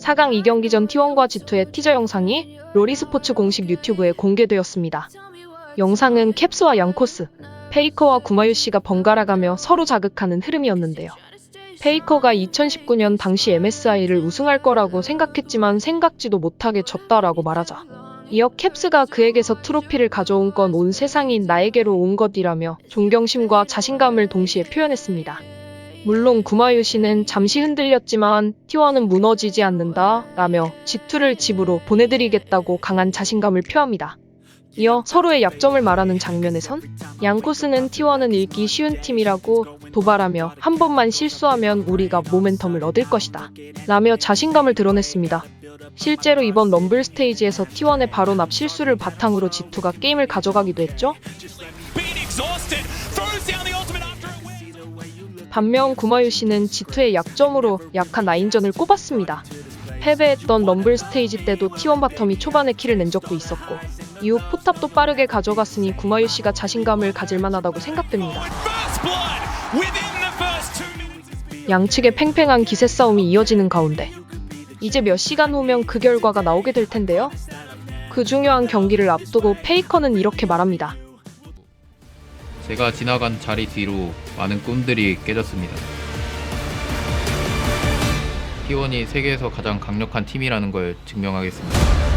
4강 2경기 전 T1과 G2의 티저 영상이 로리스포츠 공식 유튜브에 공개되었습니다. 영상은 캡스와 양코스, 페이커와 구마유 씨가 번갈아가며 서로 자극하는 흐름이었는데요. 페이커가 2019년 당시 MSI를 우승할 거라고 생각했지만 생각지도 못하게 졌다라고 말하자. 이어 캡스가 그에게서 트로피를 가져온 건 온 세상이 나에게로 온 것이라며 존경심과 자신감을 동시에 표현했습니다. 물론 구마유 씨는 잠시 흔들렸지만 T1은 무너지지 않는다 라며 G2를 집으로 보내드리겠다고 강한 자신감을 표합니다. 이어 서로의 약점을 말하는 장면에선 양코스는 T1은 읽기 쉬운 팀이라고 도발하며 한 번만 실수하면 우리가 모멘텀을 얻을 것이다 라며 자신감을 드러냈습니다. 실제로 이번 럼블 스테이지에서 T1의 바로 납 실수를 바탕으로 G2가 게임을 가져가기도 했죠. 반면 구마유 씨는 G2의 약점으로 약한 라인전을 꼽았습니다. 패배했던 럼블 스테이지 때도 T1 바텀이 초반에 킬을 낸 적도 있었고 이후 포탑도 빠르게 가져갔으니 구마유 씨가 자신감을 가질 만하다고 생각됩니다. 양측의 팽팽한 기세 싸움이 이어지는 가운데 이제 몇 시간 후면 그 결과가 나오게 될 텐데요. 그 중요한 경기를 앞두고 페이커는 이렇게 말합니다. 제가 지나간 자리 뒤로 많은 꿈들이 깨졌습니다. T1이 세계에서 가장 강력한 팀이라는 걸 증명하겠습니다.